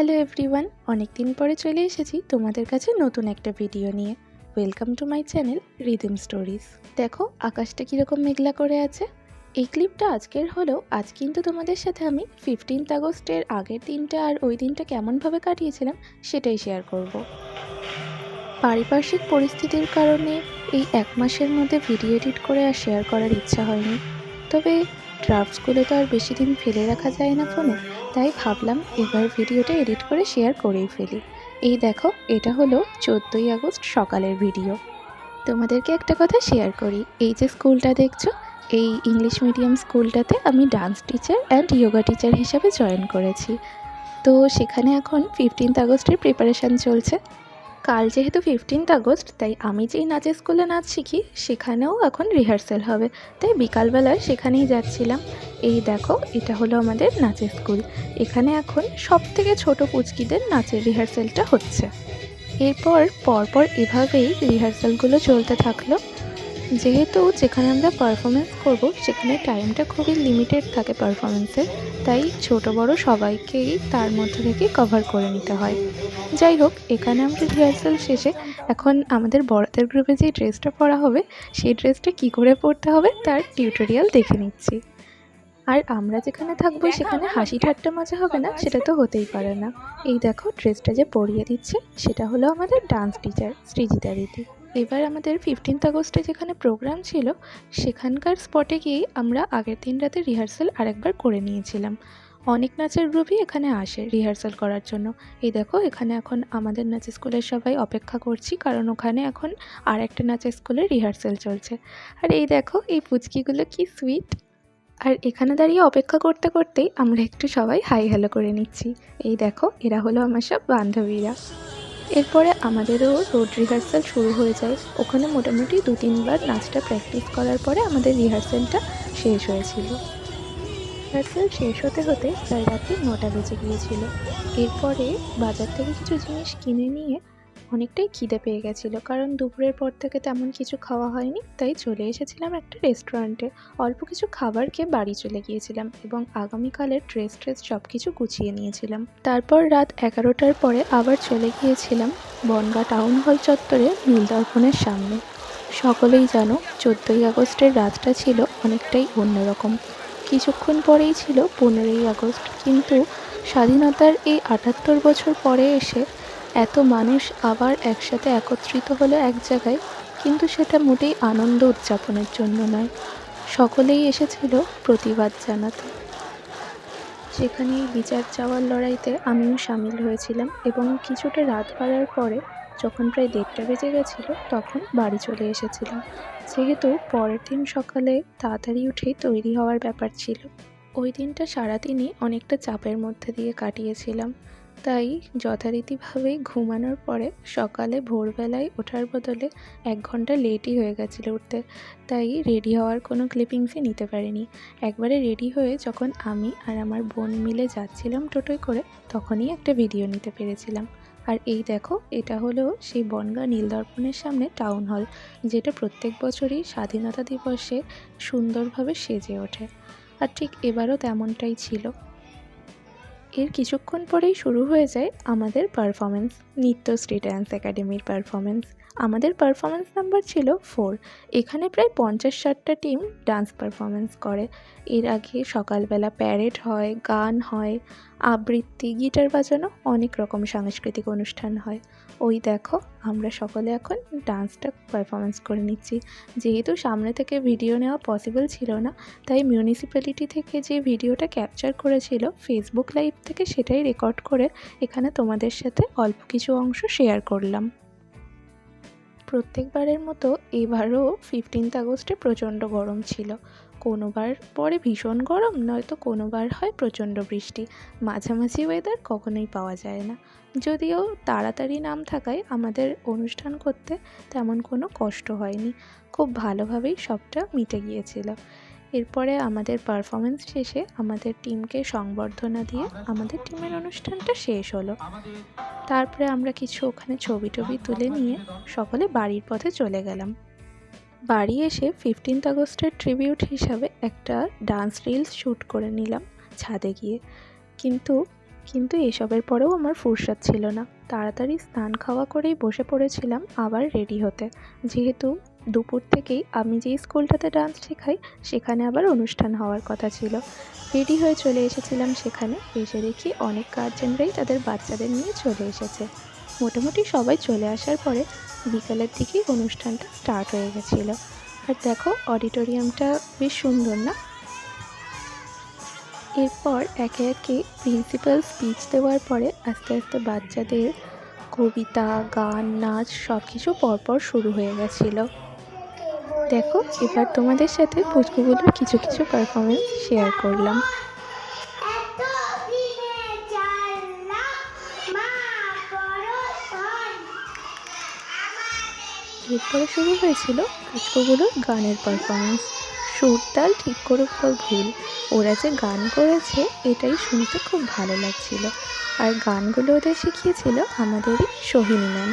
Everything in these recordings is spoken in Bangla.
হ্যালো এভরিওয়ান অনেক দিন পরে চলে এসেছি তোমাদের কাছে নতুন একটা ভিডিও নিয়ে। Welcome to my channel rhythm stories দেখো, আকাশটা কীরকম মেঘলা করে আছে। এই ক্লিপটা আজকের হলেও, আজ কিন্তু তোমাদের সাথে আমি ফিফটিন্থ আগস্টের আগের দিনটা আর ওই দিনটা কেমনভাবে কাটিয়েছিলাম, সেটাই শেয়ার করব। পারিপার্শ্বিক পরিস্থিতির কারণে এই এক মাসের মধ্যে ভিডিও এডিট করে আর শেয়ার করার ইচ্ছা হয়নি। তবে ড্রাফটসগুলো তো আর বেশি দিন ফেলে রাখা যায় না ফোনে তাই ভাবলাম এবার ভিডিওটা এডিট করে শেয়ার করেই ফেলি। এই দেখো, এটা হলো চোদ্দোই আগস্ট সকালের ভিডিও। তোমাদেরকে একটা কথা শেয়ার করি। এই যে স্কুলটা দেখছ, এই ইংলিশ মিডিয়াম স্কুলটাতে আমি dance teacher and yoga teacher হিসাবে জয়েন করেছি। তো সেখানে এখন ফিফটিন্থ আগস্টের প্রিপারেশান চলছে। কাল যেহেতু ফিফটিন্থ আগস্ট, তাই আমি যেই নাচের স্কুলে নাচ শিখি, সেখানেও এখন রিহার্সেল হবে। তাই বিকালবেলায় সেখানেই যাচ্ছিলাম। এই দেখো, এটা হলো আমাদের নাচের স্কুল। এখানে এখন সব থেকে ছোটো পুচকিদের নাচের রিহার্সেলটা হচ্ছে। এরপর পরপর এভাবেই রিহার্সেলগুলো চলতে থাকল। যেহেতু যেখানে আমরা পারফরমেন্স করব, সেখানে টাইমটা খুবই লিমিটেড থাকে পারফরমেন্সের তাই ছোট বড় সবাইকেই তার মধ্যে থেকে কভার করে নিতে হয়। যাই হোক, এখানে আমরা রিহার্সাল শেষে এখন আমাদের বড়দের গ্রুপে যে ড্রেসটা পরা হবে, সেই ড্রেসটা কী করে পরতে হবে তার টিউটোরিয়াল দেখে নিচ্ছি। আর আমরা যেখানে থাকব, সেখানে হাসি ঠাট্টা মজা হবে না, সেটা তো হতেই পারে না। এই দেখো ড্রেসটা যে পরিয়ে দিচ্ছে, সেটা হলো আমাদের ডান্স টিচার সৃজিতা দিদি। এবার আমাদের ফিফটিন্থ আগস্টে যেখানে প্রোগ্রাম ছিল, সেখানকার স্পটে গিয়েই আমরা আগের দিন রাতে রিহার্সাল আরেকবার করে নিয়েছিলাম। অনেক নাচের গ্রুপই এখানে আসে রিহার্সাল করার জন্য। এই দেখো, এখানে এখন আমাদের নাচের স্কুলের সবাই অপেক্ষা করছি, কারণ ওখানে এখন আর একটা নাচের স্কুলের রিহার্সাল চলছে। আর এই দেখো, এই পুচকিগুলো কি সুইট আর এখানে দাঁড়িয়ে অপেক্ষা করতে করতেই আমরা একটু সবাই হাই হ্যালো করে নিচ্ছি। এই দেখো, এরা হলো আমার সব বান্ধবীরা। এরপরে আমাদেরও রোড রিহার্সাল শুরু হয়ে যায়। ওখানে মোটামুটি দু তিনবার নাচটা প্র্যাকটিস করার পরে আমাদের রিহার্সালটা শেষ হয়েছিল। রিহার্সাল শেষ হতে হতে প্রায় রাত্রি নটা বেজে গিয়েছিল। এরপরে বাজার থেকে কিছু জিনিস কিনে নিয়ে অনেকটাই খিদে পেয়ে গেছিল। কারণ দুপুরের পর থেকে তেমন কিছু খাওয়া হয়নি, তাই চলে এসেছিলাম একটা রেস্টুরেন্টে। অল্প কিছু খাবার খেয়ে বাড়ি চলে গিয়েছিলাম এবং আগামীকালের ড্রেস ট্রেস সব কিছু গুছিয়ে নিয়েছিলাম। তারপর রাত এগারোটার পরে আবার চলে গিয়েছিলাম বনগা টাউন হল চত্বরে নীলদর্পণের সামনে। সকলেই জানো, চোদ্দোই আগস্টের রাতটা ছিল অনেকটাই অন্যরকম। কিছুক্ষণ পরেই ছিল পনেরোই আগস্ট, কিন্তু স্বাধীনতার এই আটাত্তর বছর পরে এসে এত মানুষ আবার একসাথে একত্রিত হলো এক জায়গায়, কিন্তু সেটা মোটেই আনন্দ উদযাপনের জন্য নয়। সকলেই এসেছিল প্রতিবাদ জানাতে। সেখানে বিচার চাওয়ার লড়াইতে আমিও সামিল হয়েছিলাম এবং কিছুটা রাত বাড়ার পরে যখন প্রায় দেড়টা বেজে গেছিল, তখন বাড়ি চলে এসেছিলাম। যেহেতু পরের দিন সকালে তাড়াতাড়ি উঠেই তৈরি হওয়ার ব্যাপার ছিল। ওই দিনটা সারাদিনই অনেকটা চাপের মধ্যে দিয়ে কাটিয়েছিলাম। তাই যথারীতিভাবেই ঘুমানোর পরে সকালে ভোরবেলায় ওঠার বদলে এক ঘণ্টা লেটই হয়ে গেছিল উঠতে। তাই রেডি হওয়ার কোনো ক্লিপিংসই নিতে পারিনি। একবারে রেডি হয়ে যখন আমি আর আমার বোন মিলে যাচ্ছিলাম টোটোয় করে, তখনই একটা ভিডিও নিতে পেরেছিলাম। আর এই দেখো, এটা হলো সেই বনগাঁ নীলদর্পণের সামনে টাউন হল যেটা প্রত্যেক বছরই স্বাধীনতা দিবসে সুন্দরভাবে সেজে ওঠে। আর ঠিক এবারও তেমনটাই ছিল। এর কিছুক্ষণ পরেই শুরু হয়ে যায় আমাদের পারফরমেন্স নৃত্য শ্রী ড্যান্স একাডেমির পারফরমেন্স আমাদের পারফরমেন্স নাম্বার ছিল ফোর এখানে প্রায় পঞ্চাশ ষাটটা টিম ডান্স পারফরমেন্স করে। এর আগে সকালবেলা প্যারেড হয়, গান হয়। আবৃত্তি, গিটার বাজানো অনেক রকম সাংস্কৃতিক অনুষ্ঠান হয়। ওই দেখো, আমরা সকলে এখন ডান্সটা পারফরমেন্স করে নিচ্ছি। যেহেতু সামনে থেকে ভিডিও নেওয়া পসিবল ছিল না, তাই মিউনিসিপ্যালিটি থেকে যে ভিডিওটা ক্যাপচার করেছিল ফেসবুক লাইভ থেকে সেটাই রেকর্ড করে এখানে তোমাদের সাথে অল্প কিছু অংশ শেয়ার করলাম। প্রত্যেকবারের মতো এবারও ফিফটিন্থ আগস্টে প্রচণ্ড গরম ছিল। কোনোবার পরে ভীষণ গরম, নয়তো কোনোবার হয় প্রচণ্ড বৃষ্টি। মাঝামাঝি ওয়েদার কখনোই পাওয়া যায় না। যদিও তাড়াতাড়ি নাম থাকায় আমাদের অনুষ্ঠান করতে তেমন কোনো কষ্ট হয়নি। খুব ভালোভাবেই সবটা মিটে গিয়েছিল। এরপরে আমাদের পারফরমেন্স শেষে আমাদের টিমকে সংবর্ধনা দিয়ে আমাদের টিমের অনুষ্ঠানটা শেষ হলো। তারপরে আমরা কিছু ওখানে ছবি টবি তুলে নিয়ে সকলে বাড়ির পথে চলে গেলাম। বাড়ি এসে ফিফটিন্থ আগস্টের ট্রিবিউট হিসাবে একটা ডান্স রিলস শ্যুট করে নিলাম ছাদে গিয়ে। কিন্তু কিন্তু এসবের পরেও আমার ফুরসত ছিল না। তাড়াতাড়ি স্নান খাওয়া করেই বসে পড়েছিলাম আবার রেডি হতে। যেহেতু দুপুর থেকেই আমি যে স্কুলটাতে ডান্স শেখাই, সেখানে আবার অনুষ্ঠান হওয়ার কথা ছিল। রেডি হয়ে চলে এসেছিলাম সেখানে। এসে দেখি অনেক গার্জেনরাই তাদের বাচ্চাদের নিয়ে চলে এসেছে। মোটামুটি সবাই চলে আসার পরে বিকালের দিকেই অনুষ্ঠানটা স্টার্ট হয়ে গেছিল। আর দেখো অডিটোরিয়ামটা বেশ সুন্দর না? এরপর একে একে প্রিন্সিপাল স্পিচ দেওয়ার পরে আস্তে আস্তে বাচ্চাদের কবিতা, গান, নাচ সব কিছু পরপর শুরু হয়ে গেছিল। দেখো এবার তোমাদের সাথে পুচকুগুলোর কিছু কিছু পারফরমেন্স শেয়ার করলাম। এরপরে শুরু হয়েছিল পুচকুগুলোর গানের পারফরমেন্স সুর তাল ঠিক করে পর ভুল। ওরা যে গান করেছে এটাই শুনতে খুব ভালো লাগছিল। আর গানগুলো ওদের শিখিয়েছিল আমাদেরই সোহিনী ম্যাম।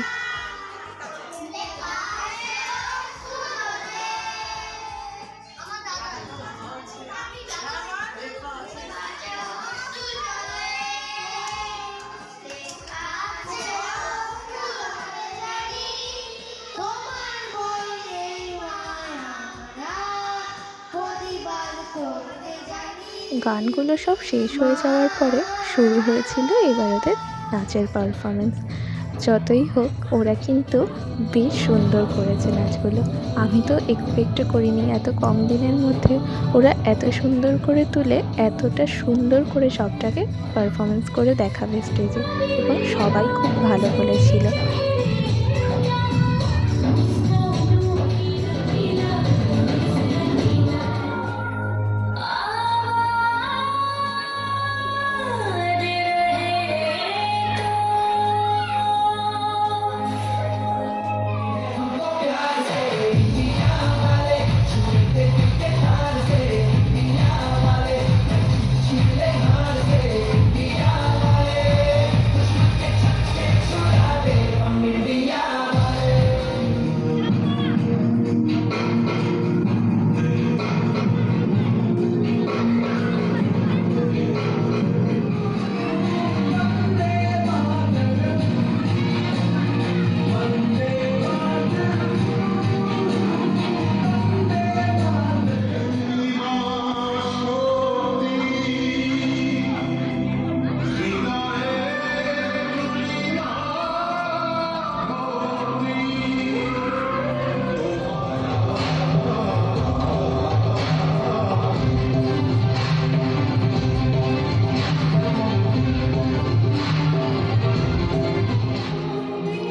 গানগুলো সব শেষ হয়ে যাওয়ার পরে শুরু হয়েছিল এবার ওদের নাচের পারফরমেন্স যতই হোক, ওরা কিন্তু বেশ সুন্দর করেছে নাচগুলো। আমি তো এক্সপেক্টও করিনি, এত কম দিনের মধ্যে ওরা এত সুন্দর করে তুলে, এতটা সুন্দর করে সবটাকে পারফরমেন্স করে দেখাবে স্টেজে এবং সবাই খুব ভালো বলেছিল।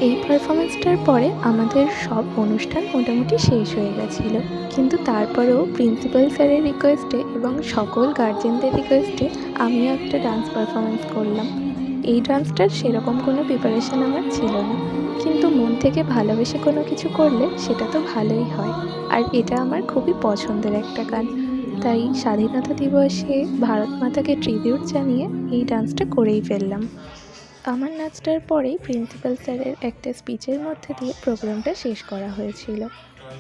এই পারফরমেন্সটার পরে আমাদের সব অনুষ্ঠান মোটামুটি শেষ হয়ে গেছিল। কিন্তু তারপরেও প্রিন্সিপাল স্যারের রিকোয়েস্টে এবং সকল গার্জেনদের রিকোয়েস্টে আমিও একটা ডান্স পারফরমেন্স করলাম। এই ডান্সটার সেরকম কোনো প্রিপারেশন আমার ছিল না। কিন্তু মন থেকে ভালোবেসে কোনো কিছু করলে সেটা তো ভালোই হয়। আর এটা আমার খুবই পছন্দের একটা গান। তাই স্বাধীনতা দিবসে ভারত মাতাকে ট্রিবিউট জানিয়ে এই ডান্সটা করেই ফেললাম। আমার নাচটার পরেই প্রিন্সিপাল স্যারের একটা স্পিচের মধ্যে দিয়ে প্রোগ্রামটা শেষ করা হয়েছিল।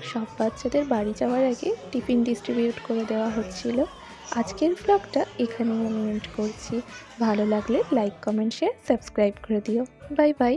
সব বাচ্চাদের বাড়ি যাওয়ার আগে টিফিন ডিস্ট্রিবিউট করে দেওয়া হচ্ছিল। আজকের ব্লগটা এখানেই আমি এন্ড করছি। ভালো লাগলে লাইক কমেন্ট শেয়ার সাবস্ক্রাইব করে দিও। Bye bye.